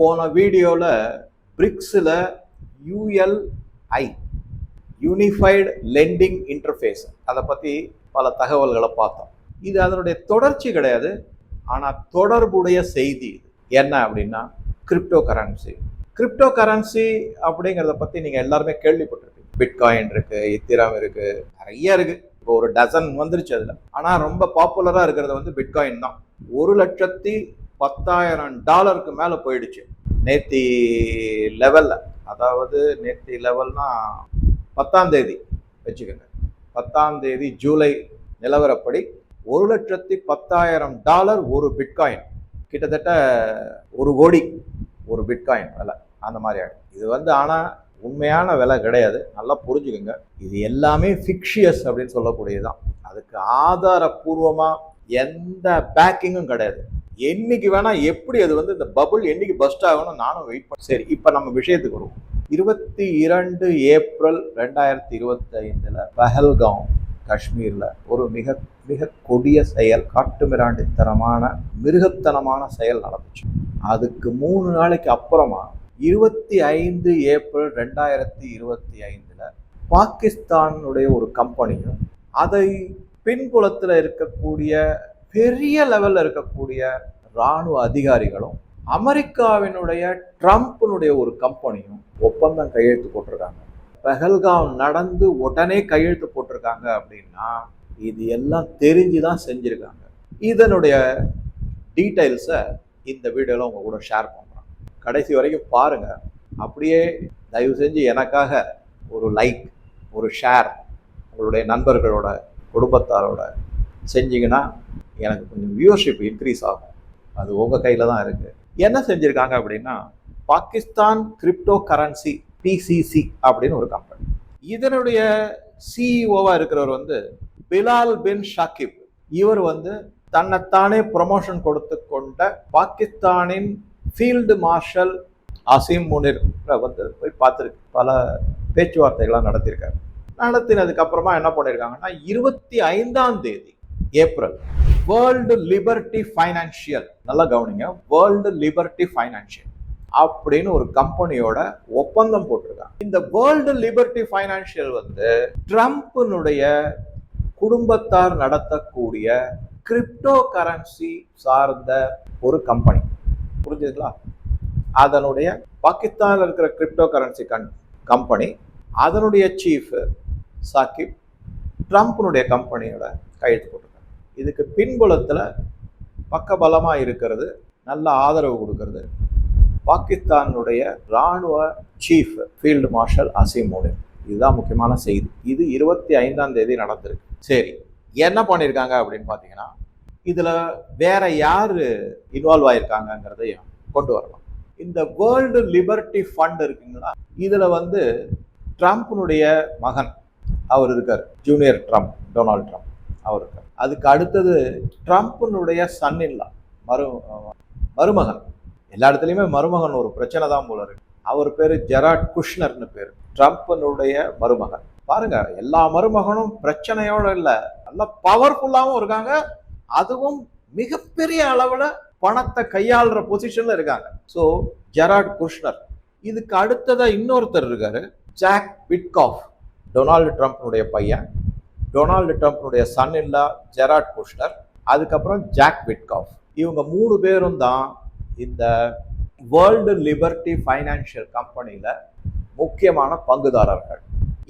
போன வீடியோவில் பிரிக்ஸில் யூஎல்ஐ யூனிஃபைடு லெண்டிங் இன்டர்ஃபேஸ் அதை பற்றி பல தகவல்களை பார்த்தோம். இது அதனுடைய தொடர்ச்சி கிடையாது. ஆனால் தொடர்புடைய செய்தி இது. என்ன அப்படின்னா கிரிப்டோ கரன்சி கிரிப்டோ கரன்சி அப்படிங்கிறத பற்றி நீங்கள் எல்லாருமே கேள்விப்பட்டிருப்பீங்க. பிட்காயின் இருக்குது இத்திரம் இருக்குது நிறைய இருக்குது இப்போ ஒரு டசன் வந்துருச்சு அதில். ஆனால் ரொம்ப பாப்புலராக இருக்கிறது வந்து பிட்காயின் தான். ஒரு லட்சத்தி பத்தாயிரம் டாலருக்கு மேலே போயிடுச்சு. நேத்தி லெவலில் அதாவது நேத்தி லெவல்னா பத்தாம் தேதி வச்சுக்கோங்க. பத்தாம் தேதி ஜூலை நிலவரப்படி ஒரு லட்சத்தி பத்தாயிரம் டாலர் ஒரு பிட்காயின். கிட்டத்தட்ட ஒரு கோடி ஒரு பிட்காயின் விலை. அந்த மாதிரி ஆகும் இது வந்து ஆனால் உண்மையான விலை கிடையாது. நல்லா புரிஞ்சுக்கோங்க. இது எல்லாமே ஃபிக்ஷியஸ் அப்படின்னு சொல்லக்கூடியதுதான். அதுக்கு ஆதாரபூர்வமாக எந்த பேக்கிங்கும் கிடையாது. என்னைக்கு வேணா எப்படி அது வந்து இந்த பபுள் என்னைக்கு பஸ்ட் ஆகணும் நானும் வெயிட் பண்ண சரி இப்போ நம்ம விஷயத்துக்கு வருவோம். இருபத்தி இரண்டு ஏப்ரல் ரெண்டாயிரத்தி இருபத்தி ஐந்துல பஹல்காம் காஷ்மீரில் ஒரு மிக மிக கொடிய செயல் காட்டுமிராண்டித்தனமான மிருகத்தனமான செயல் நடந்துச்சு. அதுக்கு மூணு நாளைக்கு அப்புறமா இருபத்தி ஐந்து ஏப்ரல் ரெண்டாயிரத்தி இருபத்தி ஐந்துல பாகிஸ்தானுடைய ஒரு கம்பெனியும் அதை பின்புலத்தில் இருக்கக்கூடிய பெரிய லெவலில் இருக்கக்கூடிய இராணுவ அதிகாரிகளும் அமெரிக்காவினுடைய ட்ரம்ப்னுடைய ஒரு கம்பெனியும் ஒப்பந்தம் கையெழுத்து போட்டிருக்காங்க. பெஹல்காம் நடந்து உடனே கையெழுத்து போட்டிருக்காங்க அப்படின்னா இது எல்லாம் தெரிஞ்சு தான் செஞ்சுருக்காங்க. இதனுடைய டீட்டெயில்ஸை இந்த வீடியோவில் உங்கள் கூட ஷேர் பண்ணுறேன் கடைசி வரைக்கும் பாருங்கள் அப்படியே தயவு செஞ்சு எனக்காக ஒரு லைக் ஒரு ஷேர் உங்களுடைய நண்பர்களோட குடும்பத்தாரோட செஞ்சீங்கன்னா எனக்கு கொஞ்சம் வியூவர்ஷிப் இன்க்ரீஸ் ஆகும். அது உங்கள் கையில் தான் இருக்குது என்ன செஞ்சுருக்காங்க அப்படின்னா பாகிஸ்தான் கிரிப்டோ கரன்சி பிசிசி அப்படின்னு ஒரு கம்பெனி இதனுடைய சிஇஓவாக இருக்கிறவர் வந்து பிலால் பின் ஷாக்கிப் இவர் வந்து தன்னைத்தானே ப்ரொமோஷன் கொடுத்து கொண்ட பாகிஸ்தானின் ஃபீல்டு மார்ஷல் அசீம் முனிர் வந்து போய் பார்த்துருக்கு பல பேச்சுவார்த்தைகள்லாம் நடத்தியிருக்காரு. நடத்தினதுக்கப்புறமா என்ன பண்ணியிருக்காங்கன்னா இருபத்தி ஐந்தாம் தேதி ஏப்ரல். வேர்ல்டு லிபர்ட்டி ஃபைனான்சியல் நல்லா கவனிங்க. வேர்ல்டு லிபர்ட்டி ஃபைனான்சியல் அப்படின்னு ஒரு கம்பெனியோட ஒப்பந்தம் போட்டிருக்காங்க. இந்த வேர்ல்டு லிபர்ட்டி ஃபைனான்சியல் வந்து ட்ரம்ப்னுடைய குடும்பத்தார் நடத்தக்கூடிய கிரிப்டோ கரன்சி சார்ந்த ஒரு கம்பெனி புரிஞ்சுதுங்களா? அதனுடைய பாகிஸ்தானில் இருக்கிற கிரிப்டோ கரன்சி கன் கம்பெனி அதனுடைய சீஃப் சாக்கிப் ட்ரம்ப்னுடைய கம்பெனியோட கையெழுத்து போட்டிருக்காங்க. இதுக்கு பின்புலத்தில் பக்கபலமாக இருக்கிறது நல்ல ஆதரவு கொடுக்கறது. பாகிஸ்தானுடைய இராணுவ சீஃப் ஃபீல்டு மார்ஷல் அசீம் இதுதான் முக்கியமான செய்தி. இது இருபத்தி ஐந்தாம் தேதி நடந்திருக்கு. சரி என்ன பண்ணியிருக்காங்க அப்படின்னு பார்த்தீங்கன்னா இதில் வேற யார் இன்வால்வ் ஆயிருக்காங்கங்கிறதையும் கொண்டு வரலாம். இந்த வேர்ல்டு லிபர்ட்டி ஃபண்ட் இருக்குங்களா? இதில் வந்து ட்ரம்ப்னுடைய மகன் அவர் இருக்கார். ஜூனியர் ட்ரம்ப் டொனால்ட் ட்ரம்ப் அவர் இருக்கார். அதுக்கு அடுத்தது ட்ரம்ப்னுடைய சன் இல்லா மரு மருமகன். எல்லா இடத்துலையுமே மருமகன் ஒரு பிரச்சனை தான் போல இருக்கு. அவர் பேர் ஜெராட் குஷ்னர்னு பேர். ட்ரம்ப்னுடைய மருமகன். பாருங்க எல்லா மருமகனும் பிரச்சனையோட இல்லை. நல்ல பவர்ஃபுல்லாகவும் இருக்காங்க. அதுவும் மிகப்பெரிய அளவில் பணத்தை கையாளுற பொசிஷன்ல இருக்காங்க. So Jared Kushner. இதுக்கு அடுத்ததாக இன்னொருத்தர் இருக்காரு. ஜாக் பிட்காஃப் டொனால்டு ட்ரம்ப்னுடைய பையன். டொனால்டு ட்ரம்ப்னுடைய சன் இல்லா ஜெராட் குஷ்னர் அதுக்கப்புறம் ஜாக் விட்காஃப். இவங்க மூணு பேரும் தான் இந்த வேர்ல்டு லிபர்ட்டி ஃபைனான்ஷியல் கம்பெனியில் முக்கியமான பங்குதாரர்கள்.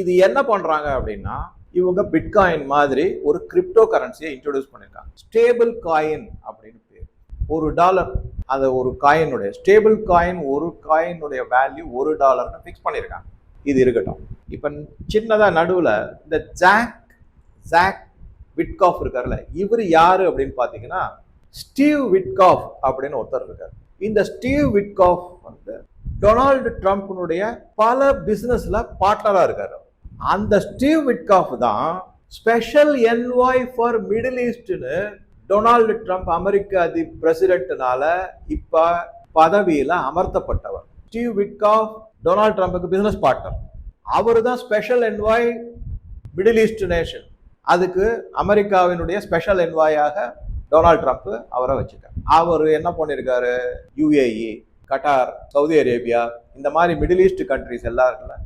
இது என்ன பண்ணுறாங்க அப்படின்னா இவங்க பிட்காயின் மாதிரி ஒரு கிரிப்டோ கரன்சியை இன்ட்ரடியூஸ் பண்ணியிருக்காங்க ஸ்டேபிள் காயின் அப்படின்னு பேர். ஒரு டாலர் அந்த ஒரு காயினுடைய ஸ்டேபிள் காயின் ஒரு காயினுடைய வேல்யூ ஒரு டாலர்னு ஃபிக்ஸ் பண்ணியிருக்காங்க இது இருக்கட்டும். இப்போ சின்னதாக நடுவில் இந்த ஜாக் ஜாக் விட்காஃப் இருக்கார்ல. இவர் யாரு அப்படின்னு பார்த்தீங்கன்னா ஸ்டீவ் விட்காஃப் அப்படின்னு ஒருத்தர் இருக்கார். இந்த ஸ்டீவ் விட்காஃப் வந்து டொனால்டு ட்ரம்ப்னுடைய பல பிஸ்னஸில் பார்ட்னராக இருக்காரு. அந்த ஸ்டீவ் விட்காஃப் தான் ஸ்பெஷல் என்வாய் ஃபார் மிடில் ஈஸ்ட்னு டொனால்டு ட்ரம்ப் அமெரிக்க அதி பிரசிடென்ட்னால இப்போ பதவியில் அமர்த்தப்பட்டவர். ஸ்டீவ் விட்காஃப் டொனால்டு ட்ரம்ப்புக்கு பிஸ்னஸ் பார்ட்னர் அவர் தான் special envoy middle east nation அதுக்கு அமெரிக்காவினுடைய ஸ்பெஷல் என்வாயாக டொனால்ட் ட்ரம்ப் அவரை வச்சுட்டார். அவர் என்ன பண்ணியிருக்காரு? யுஏஇ கட்டார் சவுதி அரேபியா இந்த மாதிரி மிடில் ஈஸ்ட் கண்ட்ரிஸ் எல்லாம் இருக்குல்ல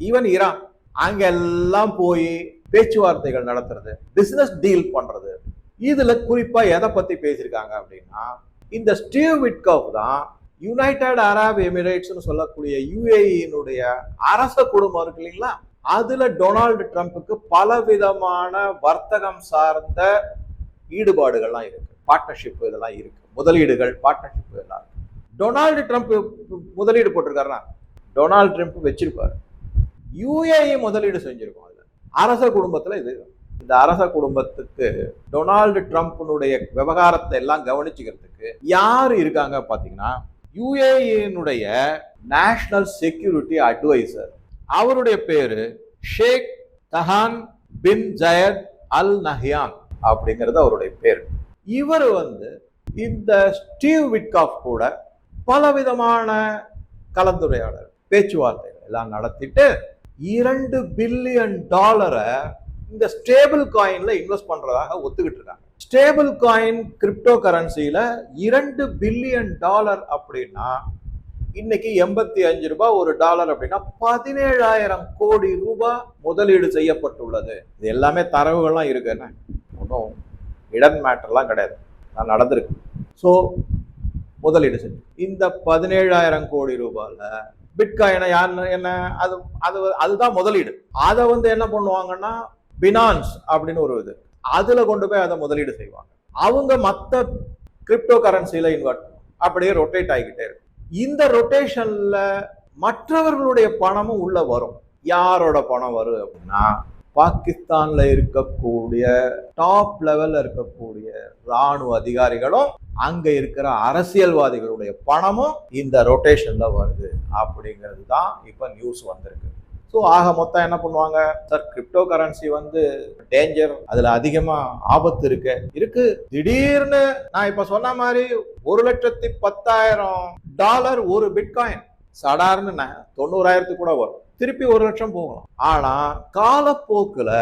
ஈவன் ஈரான் அங்கெல்லாம் போய் பேச்சுவார்த்தைகள் நடத்துறது பிஸ்னஸ் டீல் பண்ணுறது இதில் குறிப்பாக எதை பற்றி பேசியிருக்காங்க அப்படின்னா இந்த ஸ்டீவ் விட்கவ் தான் யுனைடெட் அரப் எமிரேட்ஸ்னு சொல்லக்கூடிய யுஏஇனுடைய அரச குடும்பம் இருக்கு இல்லைங்களா? அதுல டொனால்டு ட்ரம்ப்புக்கு பல விதமான வர்த்தகம் சார்ந்த ஈடுபாடுகள்லாம் இருக்கு. பார்ட்னர்ஷிப் இதெல்லாம் இருக்கு. முதலீடுகள் பார்ட்னர்ஷிப் இதெல்லாம் இருக்கு. டொனால்டு ட்ரம்ப் முதலீடு போட்டிருக்காருன்னா டொனால்டு ட்ரம்ப் வச்சிருப்பாரு. யூஏஇ முதலீடு செஞ்சிருக்கோம் அதுல. அரச குடும்பத்துல இது. இந்த அரச குடும்பத்துக்கு டொனால்டு ட்ரம்ப்னுடைய விவகாரத்தை எல்லாம் கவனிச்சுக்கிறதுக்கு யார் இருக்காங்க பார்த்தீங்கன்னா யுஏஇனுடைய நேஷனல் செக்யூரிட்டி அட்வைசர் அவருடைய பேரு ஷேக் தஹான் பின் ஜயத் அல் நஹியான் அப்படிங்கிறது அவருடைய பேர். இவர் வந்து இந்த ஸ்டீவ் விட்காஃப் கூட பலவிதமான கலந்துரையாடல் பேச்சுவார்த்தைகள் எல்லாம் நடத்திட்டு இரண்டு பில்லியன் டாலரை இந்த ஸ்டேபிள் காயின்ல இன்வெஸ்ட் பண்றதாக ஒத்துக்கிட்டு இருக்காங்க. ஸ்டேபிள் காயின் கிரிப்டோ கரன்சியில இரண்டு பில்லியன் டாலர் அப்படின்னா இன்னைக்கு எண்பத்தி அஞ்சு ரூபாய் ஒரு டாலர் அப்படின்னா பதினேழாயிரம் கோடி ரூபாய் முதலீடு செய்யப்பட்டுள்ளது. இது எல்லாமே தரவுகள்லாம் இருக்கு. என்ன? ஒன்றும் இடன் மேட்டர்லாம் கிடையாது. நான் நடந்திருக்கு. ஸோ முதலீடு செஞ்சு இந்த பதினேழாயிரம் கோடி ரூபாயில் பிட்காயினை யார் என்ன அது அது அதுதான் முதலீடு. அதை வந்து என்ன பண்ணுவாங்கன்னா பினான்ஸ் அப்படின்னு ஒரு இது. அதில் கொண்டு போய் அதை முதலீடு செய்வாங்க. அவங்க மற்ற கிரிப்டோ கரன்சியில் இன்வெர்ட் அப்படியே ரொட்டேட் ஆகிக்கிட்டே இருக்கும். இந்த ரொட்டேஷன்ல மற்றவர்களுடைய பணமும் உள்ள வரும். யாரோட பணம் வரும் அப்படின்னா பாகிஸ்தான்ல இருக்கக்கூடிய டாப் லெவல்ல இருக்கக்கூடிய ராணுவ அதிகாரிகளும் அங்க இருக்கிற அரசியல்வாதிகளுடைய பணமும் இந்த ரொட்டேஷன்ல வருது. அப்படிங்கிறது தான் இப்ப நியூஸ் வந்திருக்கு. ஸோ ஆக மொத்தம் என்ன பண்ணுவாங்க? சார் கிரிப்டோ கரன்சி வந்து டேஞ்சர் அதுல அதிகமா ஆபத்து இருக்கு. இருக்கு. திடீர்னு நான் இப்ப சொன்ன மாதிரி ஒரு லட்சத்தி பத்தாயிரம் டாலர் ஒரு பிட்காயின். சடார்னு தொண்ணூறாயிரத்துக்கு கூட வரும். திருப்பி ஒரு லட்சம் போகலாம். ஆனா காலப்போக்கில்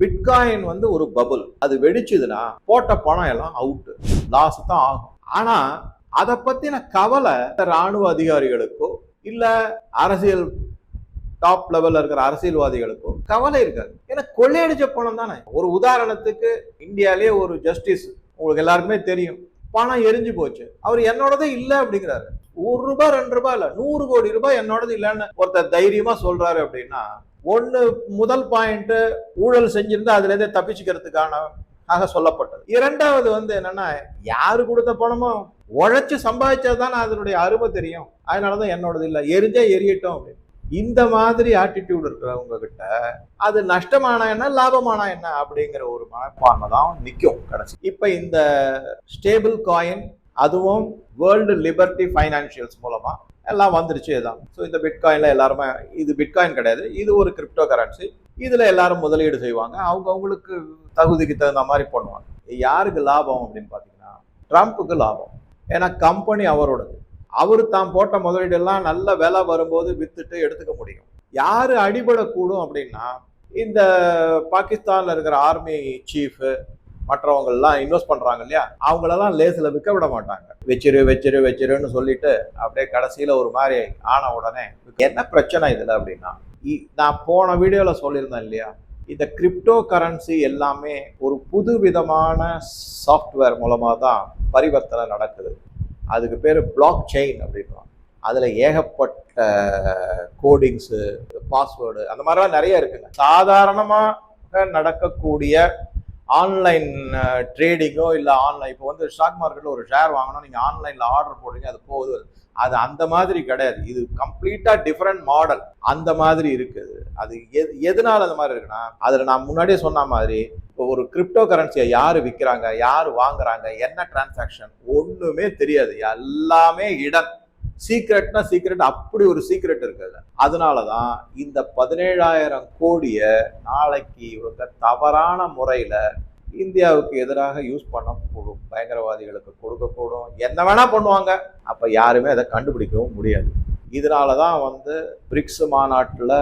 பிட்காயின் வந்து ஒரு பபுள் அது வெடிச்சதுன்னா போட்ட பணம் எல்லாம் அவுட்டு லாஸ் தான் ஆகும். ஆனா அதை பத்தின கவலை ராணுவ அதிகாரிகளுக்கோ இல்ல அரசியல் டாப் லெவல்ல இருக்கிற அரசியல்வாதிகளுக்கும் கவலை இருக்காது. ஏன்னா கொள்ளையடிச்ச பணம் தானே. ஒரு உதாரணத்துக்கு இந்தியாலேயே ஒரு ஜஸ்டிஸ் உங்களுக்கு எல்லாருக்குமே தெரியும். பணம் எரிஞ்சு போச்சு. அவர் என்னோடதே இல்லை அப்படிங்கிறாரு. ஒரு ரூபாய் ரெண்டு ரூபாய் இல்ல நூறு கோடி ரூபாய் என்னோடது இல்லைன்னு ஒருத்தர் தைரியமா சொல்றாரு அப்படின்னா ஒன்று முதல் பாயிண்ட் ஊழல் செஞ்சிருந்தா அதுல இருந்தே தப்பிச்சுக்கிறதுக்கான ஆக சொல்லப்பட்டது. இரண்டாவது வந்து என்னன்னா யாரு கொடுத்த பணமோ உழைச்சு சம்பாதிச்சா அதனுடைய அருமை தெரியும். அதனாலதான் என்னோடது இல்லை. எரிஞ்சா எரியட்டும் அப்படின்னு. இந்த மாதிரி ஆட்டிடியூட் இருக்கிறவங்க கிட்ட அது நஷ்டமானா என்ன லாபமானா என்ன அப்படிங்கிற ஒரு மனப்பான்மை தான் நிற்கும் கடைசி. இப்போ இந்த ஸ்டேபிள் காயின் அதுவும் வேர்ல்டு லிபர்ட்டி ஃபைனான்சியல்ஸ் மூலமா எல்லாம் வந்துருச்சு இதான் ஸோ இந்த பிட்காயின்ல எல்லாருமே இது பிட்காயின் கிடையாது இது ஒரு கிரிப்டோ கரன்சி இதுல எல்லாரும் முதலீடு செய்வாங்க. அவங்க அவங்களுக்கு தகுதிக்கு தகுந்த மாதிரி பண்ணுவாங்க. யாருக்கு லாபம் அப்படின்னு பார்த்தீங்கன்னா ட்ரம்ப்புக்கு லாபம். ஏன்னா கம்பெனி அவரோடது. அவர் தான் போட்ட முதலீடெல்லாம் நல்ல விலை வரும்போது வித்துட்டு எடுத்துக்க முடியும். யாரு அடிபடக்கூடும் அப்படின்னா இந்த பாகிஸ்தான்ல இருக்கிற ஆர்மி சீஃபு மற்றவங்கள்லாம் இன்வெஸ்ட் பண்ணுறாங்க இல்லையா? அவங்களெல்லாம் லேசில் விற்க விட மாட்டாங்க. வச்சிரு வச்சிரு வச்சிருன்னு சொல்லிட்டு அப்படியே கடைசியில் ஒரு மாதிரி ஆன உடனே என்ன பிரச்சனை இதில் அப்படின்னா இ- நான் போன வீடியோவில் சொல்லியிருந்தேன் இல்லையா? இந்த கிரிப்டோ கரன்சி எல்லாமே ஒரு புது விதமான சாஃப்ட்வேர் மூலமாக தான் பரிவர்த்தனை நடக்குது. அதுக்கு பேர் பிளாக் செயின் அப்படின்வாங்க அதில் ஏகப்பட்ட கோடிங்ஸு பாஸ்வேர்டு அந்த மாதிரிலாம் நிறைய இருக்குங்க. சாதாரணமாக நடக்கக்கூடிய ஆன்லைன் ட்ரேடிங்கோ இல்லை ஆன்லைன் இப்போ வந்து ஸ்டாக் மார்க்கெட்டில் ஒரு ஷேர் வாங்கினோம் நீங்கள் ஆன்லைனில் ஆர்டர் போடுறீங்க அது போகுது. அது அந்த மாதிரி கிடையாது. இது கம்ப்ளீட்டாக டிஃப்ரெண்ட் மாடல் அந்த மாதிரி இருக்குது. அது எது எதனால அந்த மாதிரி இருக்குன்னா அதில் நான் முன்னாடியே சொன்ன மாதிரி இப்போ ஒரு கிரிப்டோ கரன்சியை யார் விற்கிறாங்க யார் வாங்குறாங்க என்ன டிரான்சாக்ஷன் ஒன்றுமே தெரியாது. எல்லாமே இடம். சீக்ரெட்னா சீக்ரெட் அப்படி ஒரு சீக்ரெட் இருக்குது. அதனால தான் இந்த பதினேழாயிரம் கோடியை நாளைக்கு இவங்க தவறான முறையில் இந்தியாவுக்கு எதிராக யூஸ் பண்ணக்கூடும். பயங்கரவாதிகளுக்கு கொடுக்கக்கூடும். என்ன வேணா பண்ணுவாங்க. அப்போ யாருமே அதை கண்டுபிடிக்கவும் முடியாது. இதனால தான் வந்து பிரிக்ஸ் மாநாட்டில்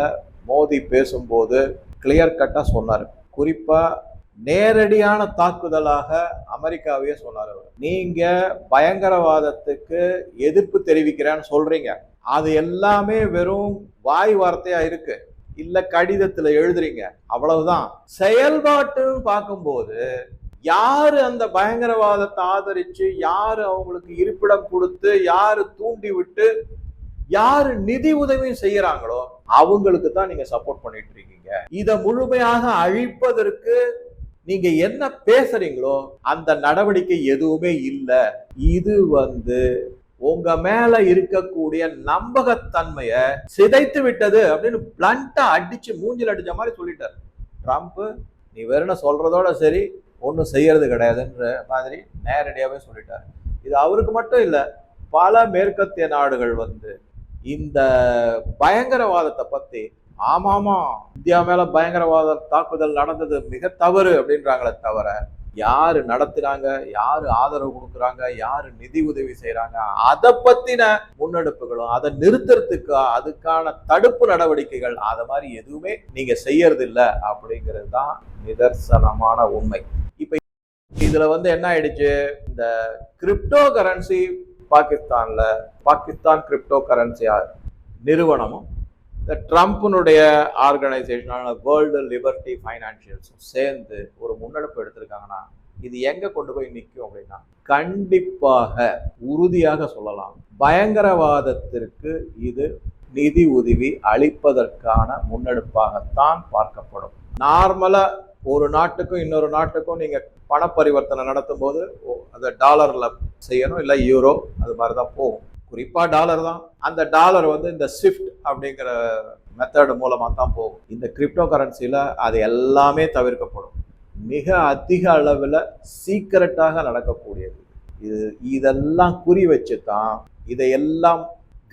மோடி பேசும்போது கிளியர் கட்டாக சொன்னார். குறிப்பாக நேரடியான தாக்குதலாக அமெரிக்காவையே சொன்னார் அவர். நீங்க பயங்கரவாதத்துக்கு எதிர்ப்பு தெரிவிக்கிறேன்னு சொல்றீங்க. அது எல்லாமே வெறும் வாய் வார்த்தையா இருக்கு. இல்லை கடிதத்தில் எழுதுறீங்க. அவ்வளவுதான். செயல்பாட்டுன்னு பார்க்கும்போது யாரு அந்த பயங்கரவாதத்தை ஆதரிச்சு யாரு அவங்களுக்கு இருப்பிடம் கொடுத்து யாரு தூண்டி விட்டு யாரு நிதி உதவி செய்யறாங்களோ அவங்களுக்கு தான் நீங்க சப்போர்ட் பண்ணிட்டு இருக்கீங்க. இதை முழுமையாக அழிப்பதற்கு நீங்க என்ன பேசுறீங்களோ அந்த நடவடிக்கை எதுவுமே இல்லை. இது வந்து உங்க மேல இருக்கக்கூடிய நம்பகத்தன்மைய சிதைத்து விட்டது அப்படின்னு பிளண்டா அடிச்சு மூஞ்சில் அடிச்ச மாதிரி சொல்லிட்டார். ட்ரம்ப் நீ வெறும் சொல்றதோட சரி ஒன்றும் செய்யறது கிடையாதுன்ற மாதிரி நேரடியாகவே சொல்லிட்டார். இது அவருக்கு மட்டும் இல்லை பல மேற்கத்திய நாடுகள் வந்து இந்த பயங்கரவாதத்தை பத்தி ஆமாமா இந்தியா மேல பயங்கரவாத தாக்குதல் நடந்தது மிக தவறு அப்படின்றாங்களே தவிர யார் நடத்துறாங்க யார் ஆதரவு கொடுக்குறாங்க யார் நிதி உதவி செய்யறாங்க அதை பத்தின முன்னெடுப்புகளும் அதை நிறுத்துறதுக்கு அதுக்கான தடுப்பு நடவடிக்கைகள் அதை மாதிரி எதுவுமே நீங்க செய்யறது இல்லை அப்படிங்கிறது தான் நிதர்சனமான உண்மை. இப்ப இதுல வந்து என்ன ஆயிடுச்சு? இந்த கிரிப்டோ கரன்சி பாகிஸ்தான்ல பாகிஸ்தான் கிரிப்டோ கரன்சி நிறுவனமும் ட்ரம்ப்னுடைய ஆர்கனைசேஷனான வேர்ல்டு லிபர்ட்டி ஃபைனான்சியல்ஸும் சேர்ந்து ஒரு முன்னெடுப்பு எடுத்திருக்காங்கன்னா இது எங்கே கொண்டு போய் நிற்கும் அப்படின்னா கண்டிப்பாக உறுதியாக சொல்லலாம். பயங்கரவாதத்திற்கு இது நிதி உதவி அளிப்பதற்கான முன்னெடுப்பாகத்தான் பார்க்கப்படும். நார்மலாக ஒரு நாட்டுக்கும் இன்னொரு நாட்டுக்கும் நீங்கள் பண பரிவர்த்தனை நடத்தும் போது அந்த டாலரில் செய்யணும் இல்லை யூரோ அது மாதிரி தான் போகும். குறிப்பாக டாலர் தான். அந்த டாலர் வந்து இந்த ஸ்விஃப்ட் அப்படிங்கிற மெத்தட் மூலமாக தான் போகும். இந்த கிரிப்டோ கரன்சியில் அது எல்லாமே தவிர்க்கப்படும். மிக அதிக அளவில் சீக்கிரட்டாக நடக்கக்கூடியது. இது இதெல்லாம் குறி வச்சு தான் இதையெல்லாம்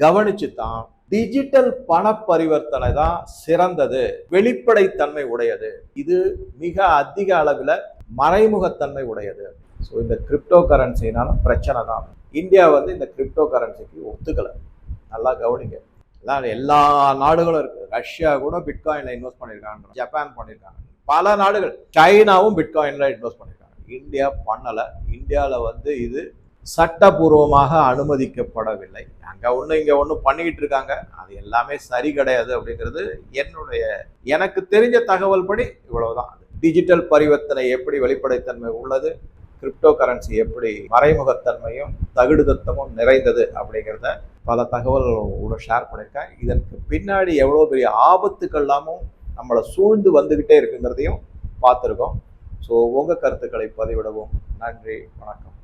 கவனிச்சு தான் டிஜிட்டல் பண பரிவர்த்தனை தான் சிறந்தது. வெளிப்படைத்தன்மை உடையது. இது மிக அதிக அளவில் மறைமுகத்தன்மை உடையது. ஸோ இந்த கிரிப்டோ கரன்சினால பிரச்சனை தான். இந்தியா வந்து இந்த கிரிப்டோ கரன்சிக்கு ஒத்துக்கலை. நல்லா கவனிங்க. எல்லாம் எல்லா நாடுகளும் இருக்குது ரஷ்யா கூட பிட்காயினில் இன்வெஸ்ட் பண்ணியிருக்காங்க ஜப்பான் பண்ணியிருக்காங்க பல நாடுகள். சைனாவும் பிட்காயினில் இன்வெஸ்ட் பண்ணியிருக்காங்க இந்தியா பண்ணலை. இந்தியாவில் வந்து இது சட்டபூர்வமாக அனுமதிக்கப்படவில்லை. அங்கே ஒன்று இங்கே ஒன்று பண்ணிக்கிட்டு இருக்காங்க. அது எல்லாமே சரி கிடையாது அப்படிங்கிறது என்னுடைய எனக்கு தெரிஞ்ச தகவல் படி இவ்வளவுதான் டிஜிட்டல் பரிவர்த்தனை எப்படி வெளிப்படைத்தன்மை உள்ளது? கிரிப்டோ கரன்சி எப்படி மறைமுகத்தன்மையும் தகுடுதத்தமும் நிறைந்தது அப்படிங்கிறத பல தகவல்களோட ஷேர் பண்ணியிருக்கேன். இதற்கு பின்னாடி எவ்வளோ பெரிய ஆபத்துக்கள்லாமும் நம்மளை சூழ்ந்து வந்துக்கிட்டே இருக்குங்கிறதையும் பார்த்துருக்கோம். ஸோ உங்கள் கருத்துக்களை பதிவிடவும். நன்றி வணக்கம்.